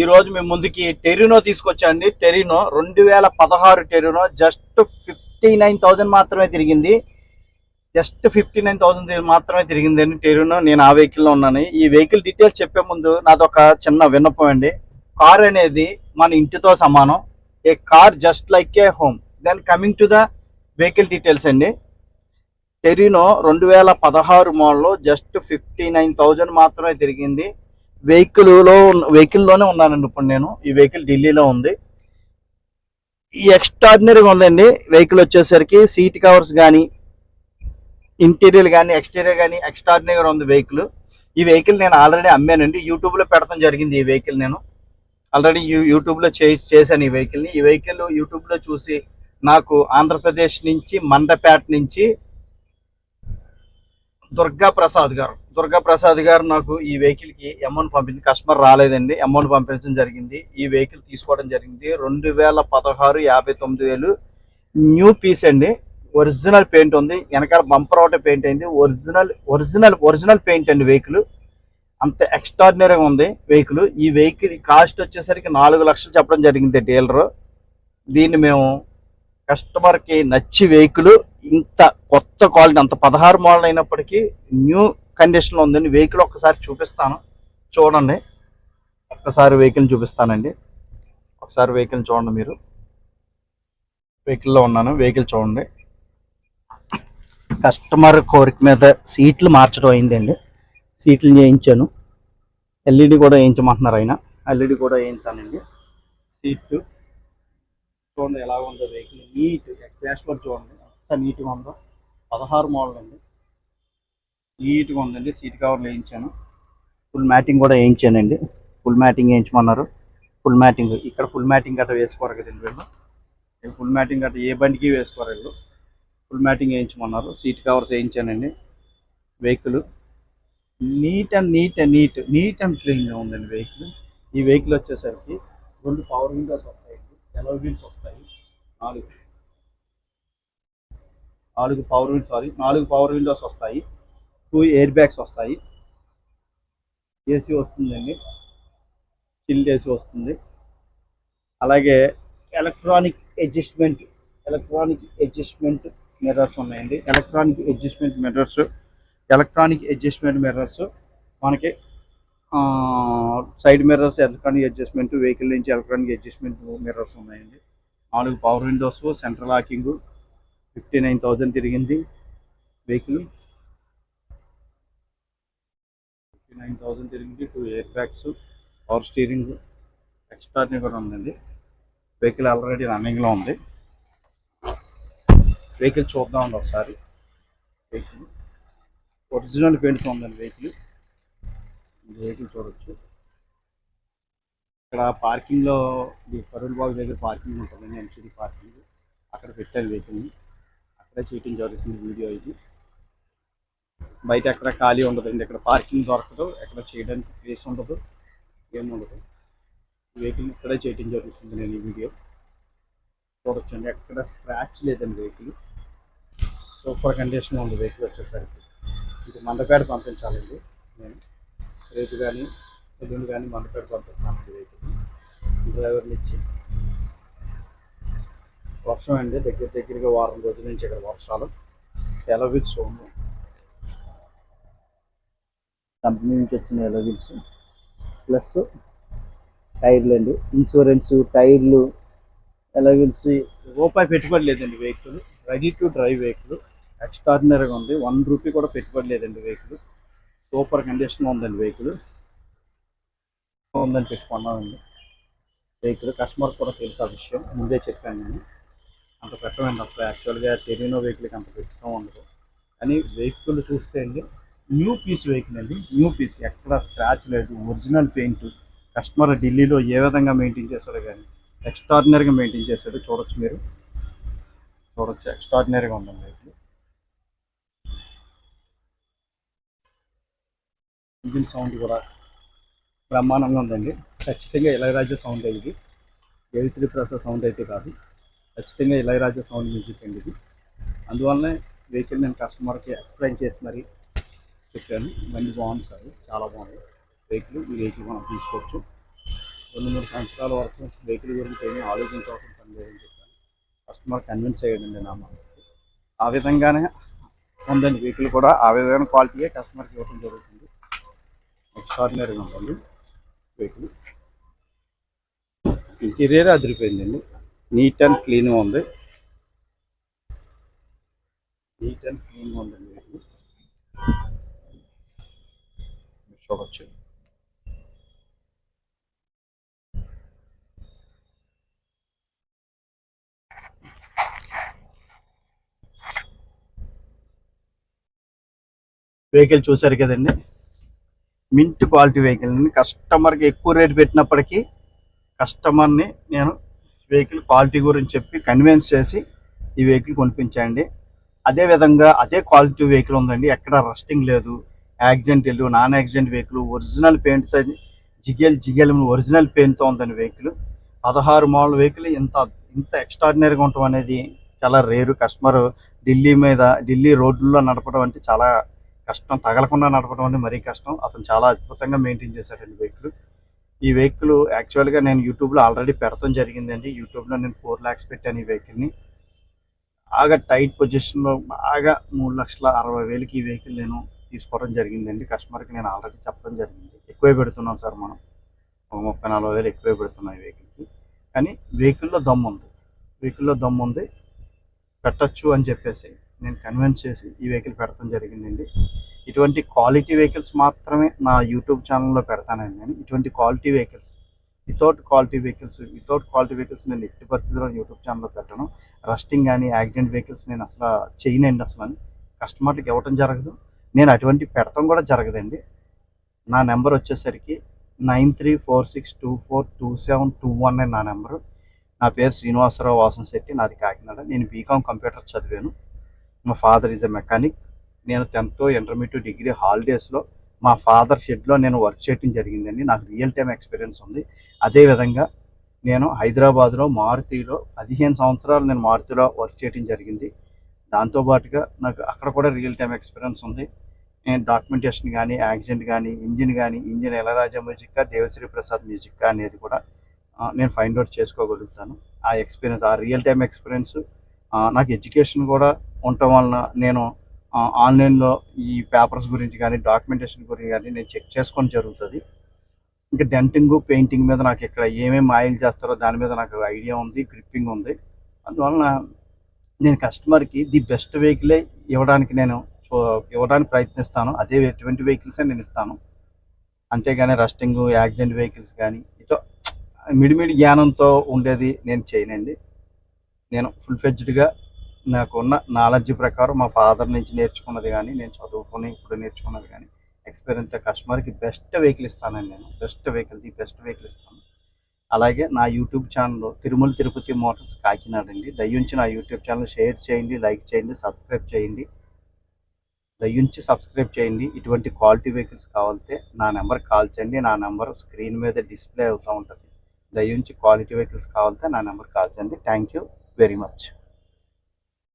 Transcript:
ఈ రోజు మేము ముందుకి టెరినో తీసుకొచ్చండి. టెరినో రెండు వేల పదహారు Terrano just fifty nine thousand మాత్రమే తిరిగింది. జస్ట్ ఫిఫ్టీ నైన్ థౌసండ్ మాత్రమే తిరిగిందండి టెరినో నేను ఆ వెహికల్లో ఉన్నాను. ఈ వెహికల్ డీటెయిల్స్ చెప్పే ముందు నాదొక చిన్న విన్నపం అండి. కార్ అనేది మన ఇంటితో సమానం. A car just like a home. Then coming to the vehicle details అండి. టెరినో రెండు వేల పదహారు మోడల్లో జస్ట్ ఫిఫ్టీ నైన్ థౌజండ్ మాత్రమే తిరిగింది. వెహికల్లో వెహికల్లోనే ఉన్నానండి ఇప్పుడు నేను. ఈ వెహికల్ ఢిల్లీలో ఉంది. ఈ ఎక్స్ట్రాడినరీగా ఉందండి. వెహికల్ వచ్చేసరికి సీట్ కవర్స్ కానీ ఇంటీరియర్ కానీ ఎక్స్టీరియర్ కానీ ఎక్స్ట్రాడినరీగా ఉంది వెహికల్. ఈ వెహికల్ నేను ఆల్రెడీ అమ్మానండి. యూట్యూబ్లో పెట్టడం జరిగింది ఈ వెహికల్ నేను. ఆల్రెడీ యూ యూట్యూబ్లో చే చేశాను ఈ వెహికల్ని. ఈ వెహికల్ యూట్యూబ్లో చూసి నాకు ఆంధ్రప్రదేశ్ నుంచి మండపేట నుంచి దుర్గా ప్రసాద్ గారు. దుర్గా ప్రసాద్ గారు నాకు ఈ వెహికల్కి అమౌంట్ పంపించింది కస్టమర్ రాలేదండి. అమౌంట్ పంపించడం జరిగింది. ఈ వెహికల్ తీసుకోవడం జరిగింది. రెండు వేల పదహారు యాభై తొమ్మిది వేలు న్యూ పీస్ అండి. ఒరిజినల్ పెయింట్ ఉంది. వెనకాల బంపర్ ఒకటే పెయింట్ అయింది. ఒరిజినల్ ఒరిజినల్ ఒరిజినల్ పెయింట్ అండి వెహికల్. అంత ఎక్స్ట్రాడినరీగా ఉంది వెహికల్. ఈ వెహికల్ కాస్ట్ వచ్చేసరికి నాలుగు లక్షలు చెప్పడం జరిగింది డీలరు దీన్ని మేము కస్టమర్కి నచ్చి వెహికల్ ఇంత కొత్త క్వాలిటీ అంత పదహారు మోడల్ అయినప్పటికీ న్యూ కండిషన్లో ఉందండి. వెహికల్ ఒక్కసారి చూపిస్తాను. చూడండి. ఒక్కసారి వెహికల్ చూపిస్తానండి. ఒకసారి వెహికల్ చూడండి మీరు. వెహికల్లో ఉన్నాను. వెహికల్ చూడండి. కస్టమర్ కోరిక మీద సీట్లు మార్చడం అయిందండి. సీట్లు చేయించాను. ఎల్ఈడి కూడా వేయించమంటున్నారు ఆయన. ఎల్ఈడి కూడా వేయించానండి. సీట్లు చూడండి ఎలా ఉందో వెహికల్. నీట్ డాష్ బోర్డ్ చూడండి అంత నీట్గా ఉందో. పదహారు మోడల్ అండి. నీట్గా ఉందండి సీట్ కవర్లు వేయించాను. ఫుల్ మ్యాటింగ్ కూడా వేయించానండి. ఫుల్ మ్యాటింగ్ వేయించమన్నారు. ఫుల్ మ్యాటింగ్ ఇక్కడ ఫుల్ మ్యాటింగ్ గట్రా వేసుకోరు కదండి వీళ్ళు. ఫుల్ మ్యాటింగ్ గట్రా ఏ బండికి వేసుకోరు వీళ్ళు. ఫుల్ మ్యాటింగ్ వేయించమన్నారు. Seat covers వేయించానండి. Vehicle neat and neat and neat neat and క్లీన్గా ఉందండి వెహికల్. ఈ వెహికల్ వచ్చేసరికి రెండు పవర్ విండోస్ వస్తాయండి. ఎలవ్ వీల్స్ వస్తాయి. నాలుగు. నాలుగు పవర్ వీల్స్ సారీ నాలుగు పవర్ విండోస్ వస్తాయి. టూ ఎయిర్ బ్యాగ్స్ వస్తాయి. ఏసీ వస్తుందండి. చిల్డ్ ఏసీ వస్తుంది. అలాగే electronic adjustment electronic adjustment mirrors ఉన్నాయండి. Electronic adjustment mirrors electronic adjustment mirrors మనకి side mirrors electronic adjustment vehicle నుంచి ఎలక్ట్రానిక్ అడ్జస్ట్మెంట్ మిర్రర్స్ ఉన్నాయండి. నాలుగు power windows central locking fifty nine thousand తిరిగింది వెహికల్ ఫిఫ్టీ నైన్ థౌజండ్ తిరిగింది two air bags power steering ఎక్స్ట్రాని కూడా ఉందండి. Vehicle already రన్నింగ్లో ఉంది. వెహికల్ చూద్దామండి ఒకసారి. వెహికల్ ఒరిజినల్ పెయింట్ ఉందండి వెహికల్ వెహికల్ చూడొచ్చు. ఇక్కడ పార్కింగ్లో ఈ కరూల్ బాగ్ దగ్గర పార్కింగ్ ఉంటుందండి ఎంసీడీ పార్కింగ్. అక్కడ పెట్టాను వెహికల్ని. అక్కడే చేయటం జరుగుతుంది వీడియో ఇది. బయట ఎక్కడ ఖాళీ ఉండదండి ఇక్కడ పార్కింగ్ దొరకదు ఎక్కడ చేయడానికి ప్లేస్ ఉండదు ఏముండదు వెహికల్ ఇక్కడే చేయటం జరుగుతుంది నేను ఈ వీడియో. చూడొచ్చండి ఎక్కడ స్క్రాచ్ లేదండి వెహికల్. సూపర్ కండిషన్ ఉంది వెహికల్ వచ్చేసరికి. ఇది మందపేట పంపించాలండి నేను. రేపు కానీ ఎల్లుండి కానీ మండపేట పంపిస్తానండి వెహికల్ డ్రైవర్ని ఇచ్చి వర్షం అండి దగ్గర దగ్గరగా వారం రోజుల నుంచి ఇక్కడ వర్షాలు. ఎలవిల్స్ ఉంది కంపెనీ నుంచి వచ్చిన ఎలవిల్స్ ప్లస్ టైర్లు అండి ఇన్సూరెన్స్ టైర్లు ఎలవిల్స్ రూపాయి పెట్టుబడి లేదండి vehicle. Ready to drive vehicle. ఎక్స్ట్రాడినరీగా ఉంది. వన్ రూపీ కూడా పెట్టుబడి లేదండి వెహికల్. సూపర్ కండిషన్ ఉందండి వెహికల్. ఉందని పెట్టుకున్నామండి వెహికల్ కస్టమర్ కూడా తెలుసు ఆ విషయం. ముందే చెప్పాను నేను. అంత పెట్టమండి అసలు. యాక్చువల్గా టెరినో వెహికల్కి అంత పెట్టుకోవడం ఉండదు. కానీ వెహికల్ చూస్తే అండి న్యూ పీస్ వెహికల్ అండి. న్యూ పీస్ ఎక్కడ స్క్రాచ్ లేదు. ఒరిజినల్ పెయింట్ కస్టమర్ ఢిల్లీలో ఏ విధంగా మెయింటైన్ చేస్తాడో కానీ ఎక్స్ట్రాడినరీగా మెయింటైన్ చేశాడు చూడొచ్చు మీరు. చూడొచ్చు. ఎక్స్ట్రాడినరీగా ఉందండి వెహికల్ ఇంజిన్ సౌండ్ కూడా బ్రహ్మాండంగా ఉందండి. ఖచ్చితంగా ఇళయరాజా సౌండ్ ఇది. ఏవిత్రి ప్రసాద్ సౌండ్ అయితే కాదు. ఖచ్చితంగా ఇళయరాజా సౌండ్ మ్యూజిక్ అండి ఇది. అందువల్లనే వెహికల్ నేను కస్టమర్కి ఎక్స్ప్లెయిన్ చేసి మరీ చెప్పాను. బండి బాగుంది సార్. చాలా బాగుంది. వెహికల్ ఈ వెహికల్ మనం తీసుకోవచ్చు. రెండు మూడు సంవత్సరాల వరకు వెహికల్ గురించి ఏమీ ఆలోచించవలసిన పని లేదని చెప్పాను. కస్టమర్ కన్విన్స్ అయ్యాడండి నా మాట ఆ విధంగానే ఉందండి వెహికల్ కూడా. ఆ విధమైన క్వాలిటీయే కస్టమర్కి ఇవ్వడం జరుగుతుంది. ఎక్స్ట్రాడినరీగా ఉంటుంది వెహికల్ ఇంటీరియర్ అదిరిపోయిందండి. నీట్ అండ్ క్లీన్గా ఉంది. నీట్ అండ్ క్లీన్గా ఉందండి వెహికల్ చూడవచ్చు చూడొచ్చు వెహికల్ చూసారు కదండి. మింట్ క్వాలిటీ వెహికల్ కస్టమర్కి ఎక్కువ రేట్ పెట్టినప్పటికీ కస్టమర్ని నేను వెహికల్ క్వాలిటీ గురించి చెప్పి కన్విన్స్ చేసి ఈ వెహికల్ కొనిపించండి. అదే విధంగా అదే క్వాలిటీ వెహికల్ ఉందండి. ఎక్కడ రస్టింగ్ లేదు యాక్సిడెంట్ వెళ్ళు నాన్ యాక్సిడెంట్ వెహికల్ ఒరిజినల్ పెయింట్తో జిగేల్ జిగేల్ ఒరిజినల్ పెయింట్తో ఉందండి వెహికల్. పదహారు మోడల్ వెహికల్ ఇంత ఇంత ఎక్స్ట్రాడినరీగా ఉండటం అనేది చాలా రేరు. కస్టమర్ ఢిల్లీ మీద ఢిల్లీ రోడ్లలో నడపడం అంటే చాలా కష్టం తగలకుండా నడపడం అనేది మరీ కష్టం. అతను చాలా అద్భుతంగా మెయింటైన్ చేశాడండి వెహికల్. ఈ వెహికల్ యాక్చువల్గా నేను యూట్యూబ్లో ఆల్రెడీ పెడతాం జరిగిందండి. యూట్యూబ్లో నేను ఫోర్ ల్యాక్స్ పెట్టాను ఈ వెహికల్ని. బాగా టైట్ పొజిషన్లో బాగా మూడు లక్షల అరవై వేలకి ఈ వెహికల్ నేను తీసుకోవడం జరిగిందండి. కస్టమర్కి నేను ఆల్రెడీ చెప్పడం జరిగింది. ఎక్కువే పెడుతున్నాం సార్ మనం. ఒక ముప్పై నలభై వేలు ఎక్కువే పెడుతున్నాం ఈ వెహికల్కి. కానీ వెహికల్లో దమ్ము ఉంది వెహికల్లో దమ్ము ఉంది పెట్టచ్చు అని చెప్పేసి నేను కన్విన్స్ చేసి ఈ వెహికల్ పెడతాం జరిగిందండి. ఇటువంటి క్వాలిటీ వెహికల్స్ మాత్రమే నా యూట్యూబ్ ఛానల్లో పెడతానండి నేను. ఇటువంటి quality vehicles without quality vehicles without quality vehicles నేను ఎట్టి పరిస్థితిలో యూట్యూబ్ ఛానల్లో పెట్టను. రస్టింగ్ కానీ యాక్సిడెంట్ వెహికల్స్ నేను అసలు చేయనండి అసలు అని కస్టమర్లకు ఇవ్వటం జరగదు. నేను అటువంటి పెడతాం కూడా జరగదండి. నా నెంబర్ వచ్చేసరికి nine three four six two four two seven two one అని నా నెంబరు నా పేరు శ్రీనివాసరావు వాసన్ శెట్టి నాది కాకినాడ. నేను బీకామ్ కంప్యూటర్ చదివాను. మా ఫాదర్ ఈజ్ ఎ మెకానిక్ నేను టెన్త్ ఇంటర్మీడియట్ డిగ్రీ హాలిడేస్లో మా ఫాదర్ షెడ్లో నేను వర్క్ చేయడం జరిగిందండి. నాకు రియల్ టైం ఎక్స్పీరియన్స్ ఉంది. అదేవిధంగా నేను హైదరాబాద్లో మారుతిలో పదిహేను సంవత్సరాలు నేను మారుతిలో వర్క్ చేయడం జరిగింది. దాంతోపాటుగా నాకు అక్కడ కూడా రియల్ టైం ఎక్స్పీరియన్స్ ఉంది. నేను డాక్యుమెంటేషన్ కానీ యాక్సిడెంట్ కానీ ఇంజిన్ కానీ engine Ilayaraja music Devasri Prasad music అనేది కూడా నేను ఫైండ్ అవుట్ చేసుకోగలుగుతాను. ఆ ఎక్స్పీరియన్స్ ఆ రియల్ టైం ఎక్స్పీరియన్స్ నాకు ఎడ్యుకేషన్ కూడా ఉండటం వలన నేను ఆన్లైన్లో ఈ పేపర్స్ గురించి కానీ డాక్యుమెంటేషన్ గురించి కానీ నేను చెక్ చేసుకోవడం జరుగుతుంది. ఇంకా డెంటింగ్ పెయింటింగ్ మీద నాకు ఇక్కడ ఏమేమి ఆయిల్ చేస్తారో దాని మీద నాకు ఐడియా ఉంది గ్రిప్పింగ్ ఉంది. అందువలన నేను కస్టమర్కి ది బెస్ట్ వెహికలే ఇవ్వడానికి నేను చూ- ఇవ్వడానికి ప్రయత్నిస్తాను. అదే ఎటువంటి వెహికల్సే నేను ఇస్తాను. అంతేగాని రస్టింగ్ యాక్సిడెంట్ వెహికల్స్ కానీ ఇటో మిడిమిడి జ్ఞానంతో ఉండేది నేను చేయనండి. నేను ఫుల్ ఫెడ్జ్డ్గా నాకున్న నాలెడ్జ్ ప్రకారం మా ఫాదర్ నుంచి నేర్చుకున్నది కానీ నేను చదువుకొని ఇప్పుడు నేర్చుకున్నది కానీ ఎక్స్పీరియన్స్ కస్టమర్కి బెస్ట్ వెహికల్ ఇస్తానండి నేను. Best vehicle the best vehicle ఇస్తాను. అలాగే నా YouTube channel Tirumala Tirupati motors Kakinada అండి దయ్యుంచి నా యూట్యూబ్ ఛానల్ షేర్ చేయండి లైక్ చేయండి సబ్స్క్రైబ్ చేయండి. దయ్యుంచి సబ్స్క్రైబ్ చేయండి. ఇటువంటి క్వాలిటీ వెహికల్స్ కావాలితే నా నెంబర్ కాల్ చేయండి. నా నెంబర్ స్క్రీన్ మీద డిస్ప్లే అవుతూ ఉంటుంది. దయ్యుంచి క్వాలిటీ వెహికల్స్ కావాలితే నా నెంబర్ కాల్ చేయండి. Thank you very much